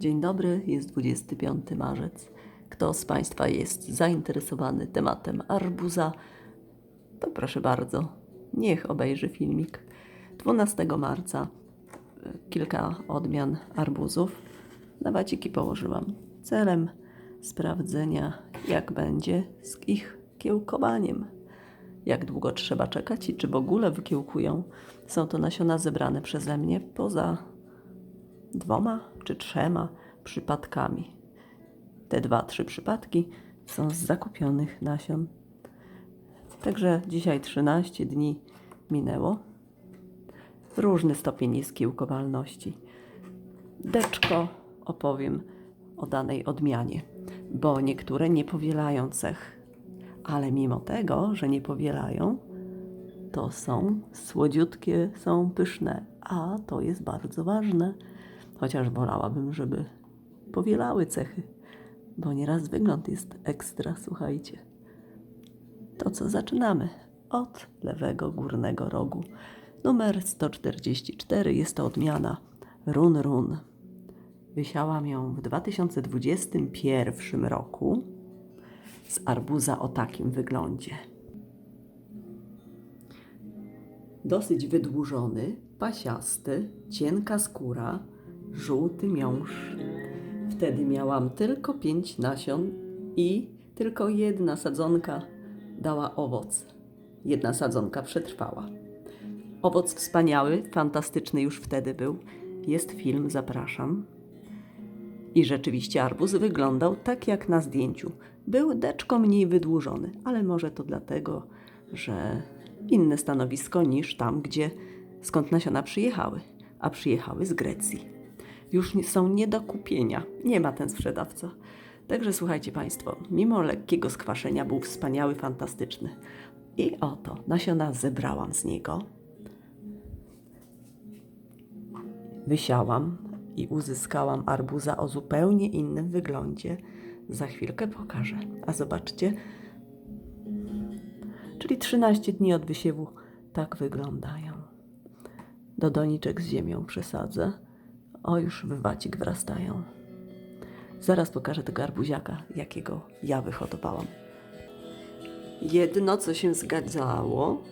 Dzień dobry, jest 25 marzec. Kto z Państwa jest zainteresowany tematem arbuza, to proszę bardzo, niech obejrzy filmik. 12 marca e, kilka odmian arbuzów na waciki położyłam celem sprawdzenia, jak będzie z ich kiełkowaniem. Jak długo trzeba czekać i czy w ogóle wykiełkują. Są to nasiona zebrane przeze mnie poza dwoma czy trzema przypadkami. Te dwa, trzy przypadki są z zakupionych nasion. Także dzisiaj 13 dni minęło. Różny stopień skiełkowalności. Deczko opowiem o danej odmianie, bo niektóre nie powielają cech, ale mimo tego, że nie powielają, to są słodziutkie, są pyszne, a to jest bardzo ważne. Chociaż wolałabym, żeby powielały cechy, bo nieraz wygląd jest ekstra, słuchajcie. To co zaczynamy? Od lewego górnego rogu. Numer 144 jest to odmiana Run Run. Wysiałam ją w 2021 roku z arbuza o takim wyglądzie. Dosyć wydłużony, pasiasty, cienka skóra, żółty miąższ. Wtedy miałam tylko pięć nasion i tylko jedna sadzonka dała owoc. Jedna sadzonka przetrwała. Owoc wspaniały, fantastyczny już wtedy był. Jest film, zapraszam. I rzeczywiście arbuz wyglądał tak jak na zdjęciu. Był deczko mniej wydłużony, ale może to dlatego, że inne stanowisko niż tam, gdzie skąd nasiona przyjechały, a przyjechały z Grecji. Już są nie do kupienia, nie ma ten sprzedawca. Także słuchajcie Państwo, mimo lekkiego skwaszenia był wspaniały, fantastyczny. I oto nasiona zebrałam z niego. Wysiałam i uzyskałam arbuza o zupełnie innym wyglądzie. Za chwilkę pokażę. A zobaczcie, czyli 13 dni od wysiewu tak wyglądają. Do doniczek z ziemią przesadzę. O, już w wacik. Zaraz pokażę tego arbuziaka, jakiego ja wyhodowałam. Jedno, co się zgadzało,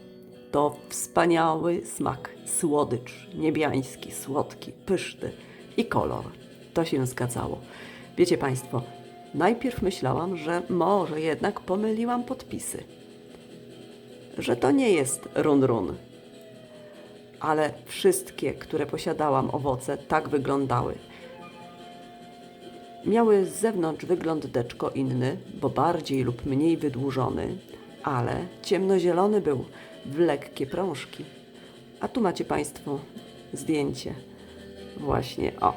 to wspaniały smak, słodycz, niebiański, słodki, pyszny i kolor. To się zgadzało. Wiecie Państwo, najpierw myślałam, że może jednak pomyliłam podpisy. Że to nie jest run-run. Ale wszystkie, które posiadałam owoce, tak wyglądały. Miały z zewnątrz wygląd deczko inny, bo bardziej lub mniej wydłużony, ale ciemnozielony był w lekkie prążki. A tu macie Państwo zdjęcie. Właśnie, o.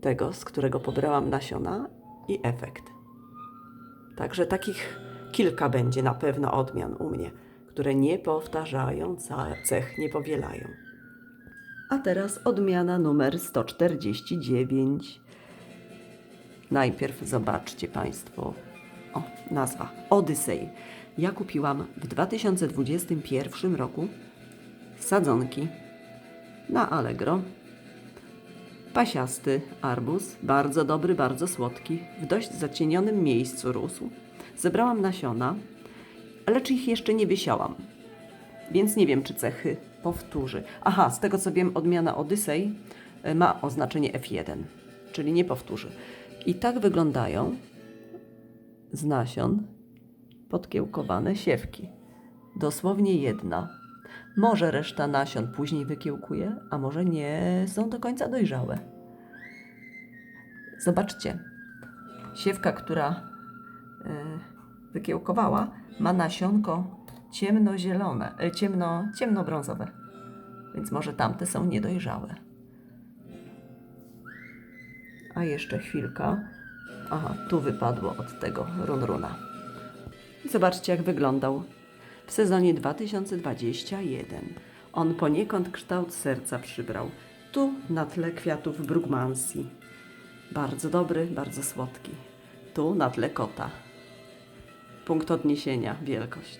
Tego, z którego pobrałam nasiona i efekt. Także takich kilka będzie na pewno odmian u mnie, które nie powtarzają cech, nie powielają. A teraz odmiana numer 149. Najpierw zobaczcie Państwo. O, nazwa. Odyssey. Ja kupiłam w 2021 roku sadzonki na Allegro. Pasiasty arbuz, bardzo dobry, bardzo słodki, w dość zacienionym miejscu rósł. Zebrałam nasiona, lecz ich jeszcze nie wysiałam, więc nie wiem, czy cechy powtórzy. Aha, z tego co wiem, odmiana Odyssey e, ma oznaczenie F1, czyli nie powtórzy. I tak wyglądają z nasion podkiełkowane siewki. Dosłownie jedna. Może reszta nasion później wykiełkuje, a może nie są do końca dojrzałe. Zobaczcie. Siewka, która y, wykiełkowała, ma nasionko ciemnozielone, y, ciemno, ciemnobrązowe. Więc może tamte są niedojrzałe. A jeszcze chwilka. Aha, tu wypadło od tego runruna. Zobaczcie, jak wyglądał w sezonie 2021. On poniekąd kształt serca przybrał. Tu na tle kwiatów brugmansji. Bardzo dobry, bardzo słodki. Tu na tle kota. Punkt odniesienia, wielkość.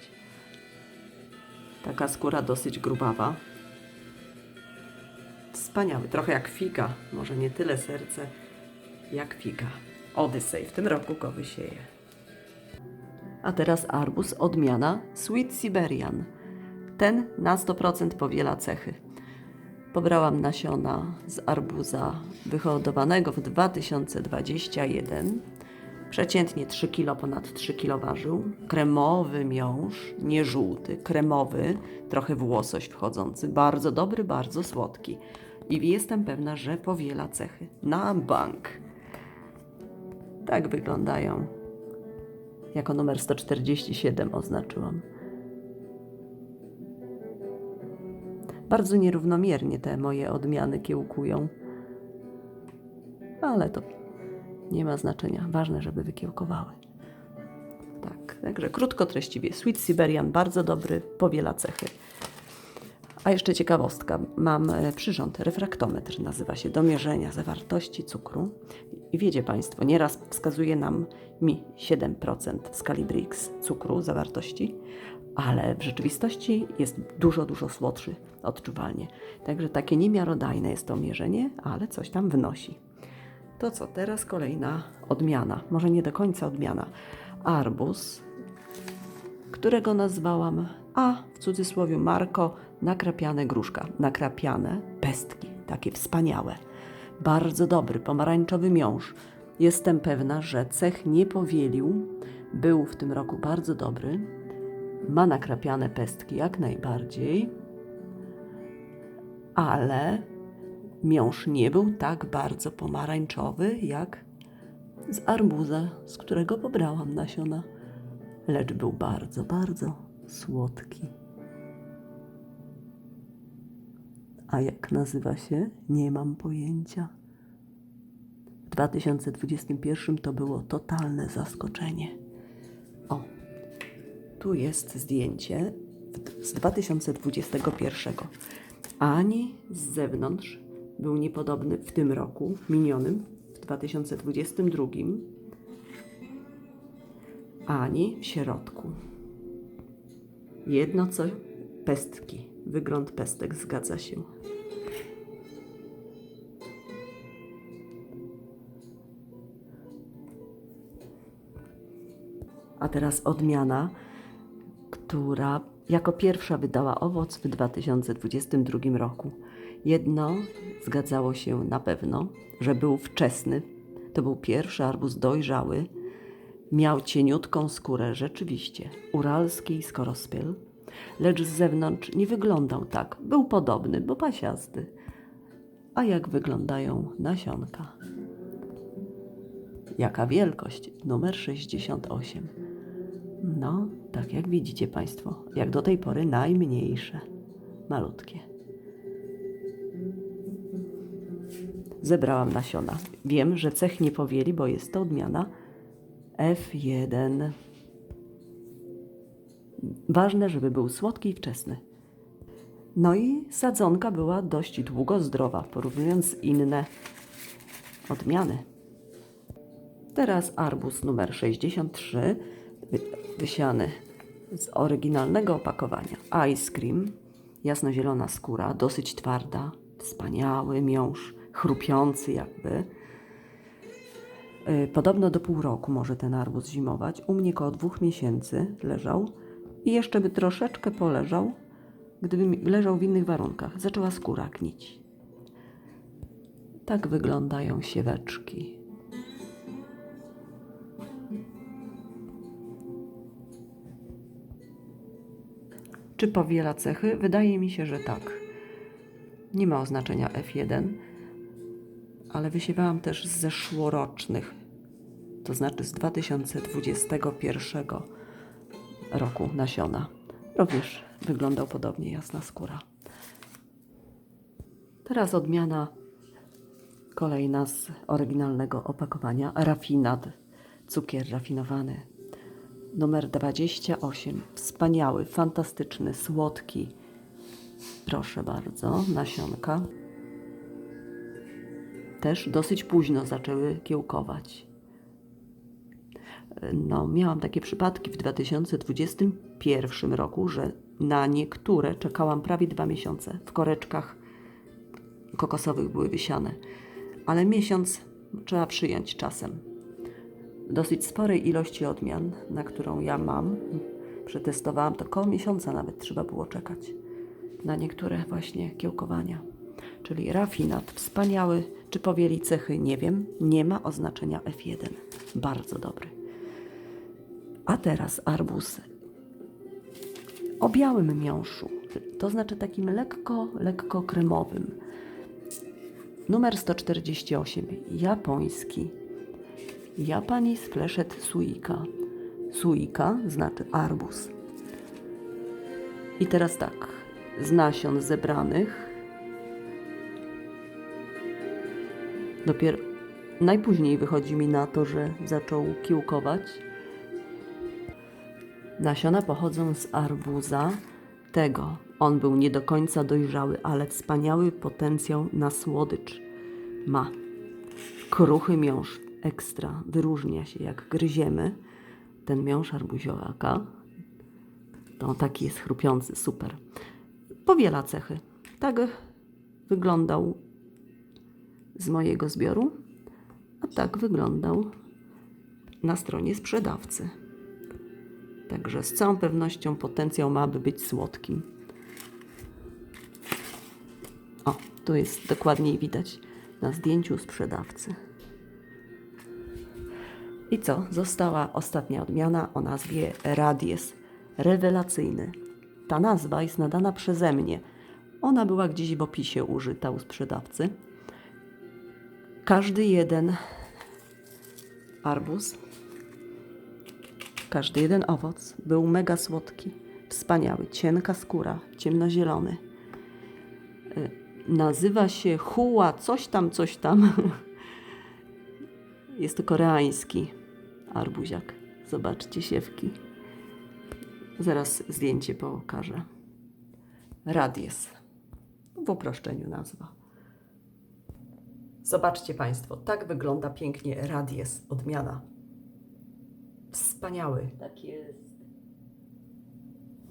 Taka skóra dosyć grubawa. Wspaniały, trochę jak figa. Może nie tyle serce, jak figa. Odyssey, w tym roku go wysieje. A teraz arbuz odmiana Sweet Siberian. Ten na 100% powiela cechy. Pobrałam nasiona z arbuza wyhodowanego w 2021. Przeciętnie 3 kg, ponad 3 kg ważył. Kremowy miąższ, nie żółty, kremowy, trochę w łosoś wchodzący. Bardzo dobry, bardzo słodki. I jestem pewna, że powiela cechy. Na bank. Tak wyglądają. Jako numer 147 oznaczyłam. Bardzo nierównomiernie te moje odmiany kiełkują. Ale to nie ma znaczenia. Ważne, żeby wykiełkowały. Tak, także krótko, treściwie. Sweet Siberian bardzo dobry, powiela cechy. A jeszcze ciekawostka. Mam e, przyrząd, refraktometr nazywa się, do mierzenia zawartości cukru. I wiecie Państwo, nieraz wskazuje nam mi 7% w skali Brix cukru zawartości, ale w rzeczywistości jest dużo, dużo słodszy odczuwalnie. Także takie niemiarodajne jest to mierzenie, ale coś tam wnosi. To co, teraz kolejna odmiana, może nie do końca odmiana. Arbuz, którego nazwałam, a w cudzysłowie Marko, nakrapiane gruszka. Nakrapiane pestki, takie wspaniałe. Bardzo dobry, pomarańczowy miąższ. Jestem pewna, że cech nie powielił. Był w tym roku bardzo dobry. Ma nakrapiane pestki jak najbardziej, ale miąższ nie był tak bardzo pomarańczowy jak z arbuza, z którego pobrałam nasiona, lecz był bardzo, bardzo słodki. A jak nazywa się? Nie mam pojęcia. W 2021 to było totalne zaskoczenie. O, tu jest zdjęcie z 2021. Ani z zewnątrz był niepodobny w tym roku, minionym, w 2022, ani w środku. Jedno co pestki, wygląd pestek zgadza się. A teraz odmiana, która jako pierwsza wydała owoc w 2022 roku. Jedno zgadzało się na pewno, że był wczesny. To był pierwszy arbuz dojrzały. Miał cieniutką skórę, rzeczywiście, uralski skorospiel, lecz z zewnątrz nie wyglądał tak. Był podobny, bo pasiasty. A jak wyglądają nasionka? Jaka wielkość? Numer 68. No, tak jak widzicie Państwo, jak do tej pory najmniejsze, malutkie. Zebrałam nasiona. Wiem, że cech nie powieli, bo jest to odmiana F1. Ważne, żeby był słodki i wczesny. No i sadzonka była dość długo zdrowa, porównując inne odmiany. Teraz arbuz numer 63, wy- wysiany z oryginalnego opakowania. Ice cream, jasnozielona skóra, dosyć twarda, wspaniały miąższ, chrupiący jakby. Y, Podobno do pół roku może ten arbuz zimować. U mnie koło dwóch miesięcy leżał i jeszcze by troszeczkę poleżał, gdyby leżał w innych warunkach. Zaczęła skóra gnić. Tak wyglądają sieweczki. Czy powiela cechy? Wydaje mi się, że tak. Nie ma oznaczenia F1, ale wysiewałam też z zeszłorocznych, to znaczy z 2021 roku nasiona. Również wyglądał podobnie jasna skóra. Teraz odmiana kolejna z oryginalnego opakowania. Rafinat, cukier rafinowany. Numer 28. Wspaniały, fantastyczny, słodki. Proszę bardzo, nasionka. Też dosyć późno zaczęły kiełkować. No, miałam takie przypadki w 2021 roku, że na niektóre czekałam prawie dwa miesiące w koreczkach kokosowych były wysiane. Ale miesiąc trzeba przyjąć czasem. Dosyć sporej ilości odmian, na którą ja mam, przetestowałam, to koło miesiąca nawet trzeba było czekać na niektóre właśnie kiełkowania. Czyli rafinat wspaniały, czy powieli cechy, nie wiem, nie ma oznaczenia F1. Bardzo dobry. A teraz arbuz o białym miąższu, to znaczy takim lekko, lekko kremowym. Numer 148, japoński. Japanese Fleshed Suika. Suika znaczy arbuz. I teraz tak, z nasion zebranych dopiero najpóźniej wychodzi mi na to, że zaczął kiełkować. Nasiona pochodzą z arbuza tego. On był nie do końca dojrzały, ale wspaniały potencjał na słodycz ma. Kruchy miąższ ekstra wyróżnia się jak gryziemy. Ten miąższ arbuziołaka to taki jest chrupiący, super. Powiela cechy. Tak wyglądał z mojego zbioru, a tak wyglądał na stronie sprzedawcy. Także z całą pewnością potencjał ma, by być słodkim. O, tu jest dokładniej widać na zdjęciu sprzedawcy. I co? Została ostatnia odmiana o nazwie Radies. Rewelacyjny. Ta nazwa jest nadana przeze mnie. Ona była gdzieś w opisie użyta u sprzedawcy. Każdy jeden arbuz każdy jeden owoc był mega słodki, wspaniały, cienka skóra, ciemnozielony. Y, Nazywa się Hua coś tam, coś tam. Jest to koreański arbuziak. Zobaczcie siewki. Zaraz zdjęcie pokażę. Radies. W uproszczeniu nazwa. Zobaczcie Państwo, tak wygląda pięknie Radies, odmiana. Wspaniały. Tak jest.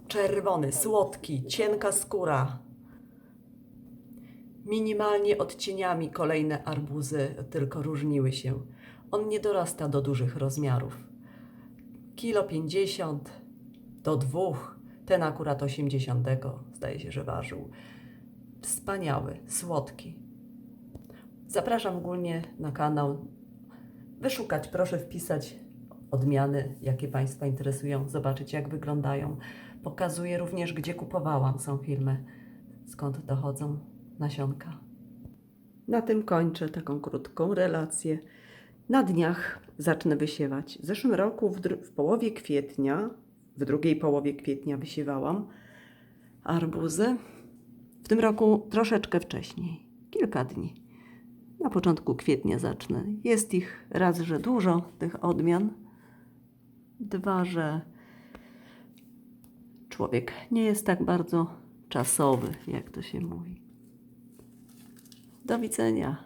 Czerwony, słodki, cienka skóra. Minimalnie odcieniami kolejne arbuzy tylko różniły się. On nie dorasta do dużych rozmiarów. Kilo 50 do dwóch. Ten akurat 80 zdaje się, że ważył. Wspaniały, słodki. Zapraszam ogólnie na kanał. Wyszukać, proszę wpisać odmiany, jakie Państwa interesują, zobaczyć jak wyglądają. Pokazuję również, gdzie kupowałam. Są filmy, skąd dochodzą nasionka. Na tym kończę taką krótką relację. Na dniach zacznę wysiewać. W zeszłym roku, w, w połowie kwietnia, w drugiej połowie kwietnia wysiewałam arbuzy. W tym roku troszeczkę wcześniej, kilka dni. Na początku kwietnia zacznę. Jest ich raz, że dużo, tych odmian. Dwa, że człowiek nie jest tak bardzo czasowy, jak to się mówi. Do widzenia.